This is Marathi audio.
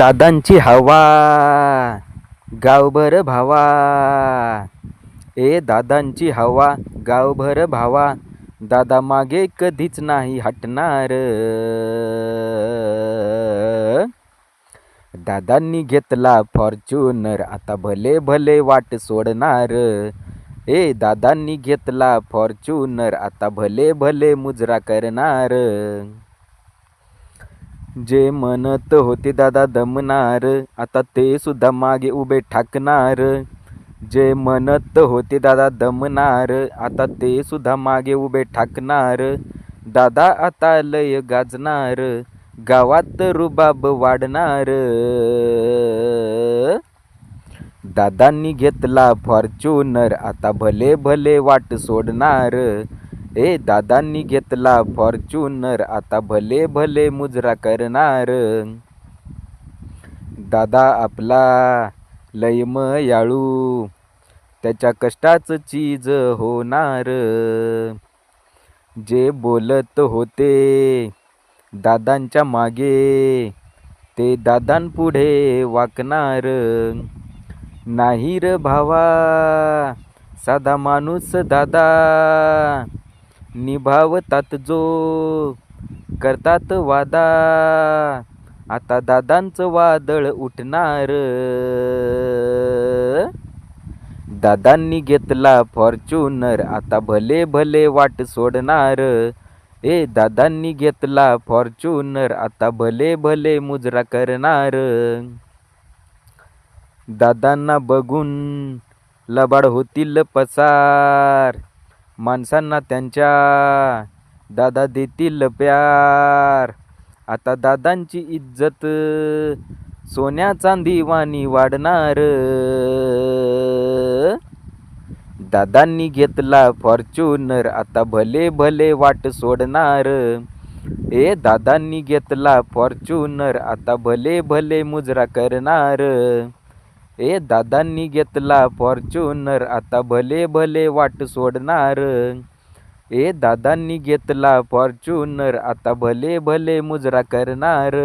दादांची हवा गावभर भावा. ए दादांची हवा गावभर भावा. दादा मागे कधीच नाही हटणार. दादांनी घेतला फॉर्च्युनर आता भले भले वाट सोडणार. ए दादांनी घेतला फॉर्च्युनर आता भले भले मुजरा करणार. जे म्हणत होते दादा दमणार आता ते सुद्धा मागे उभे ठाकणार. जे म्हणत होते दादा दमणार आता ते सुद्धा मागे उभे ठाकणार. दादा आता लय गाजणार गावात रुबाब वाढणार. दादांनी घेतला फॉर्च्युनर आता भले भले वाट सोडणार. ए दादांनी घेतला फॉर्च्युनर आता भले भले मुजरा करणार. दादा आपला लयम याळू त्याच्या कष्टाचं चीज होणार. जे बोलत होते दादांच्या मागे ते दादांपुढे वाकणार. नाही र भावा साधा माणूस दादा निभावतात जो करतात वादा. आता दादांचं वादळ उठणार. दादांनी घेतला फॉर्च्युनर आता भले भले वाट सोडणार. ए दादांनी घेतला फॉर्च्युनर आता भले भले मुजरा करणार. दादांना बघून लबाड होतील पसार. माणसांना त्यांच्या दादा देतील प्यार. आता दादांची इज्जत सोन्या चांदी वाणी वाढणार. दादांनी घेतला फॉर्च्युनर आता भले भले वाट सोडणार. ए दादांनी घेतला फॉर्च्युनर आता भले भले मुजरा करणार. ए दादांनी घेतला फॉर्च्युनर आता भले भले वाट सोडणार. ए दादांनी घेतला फॉर्च्युनर आता भले भले मुजरा करणार.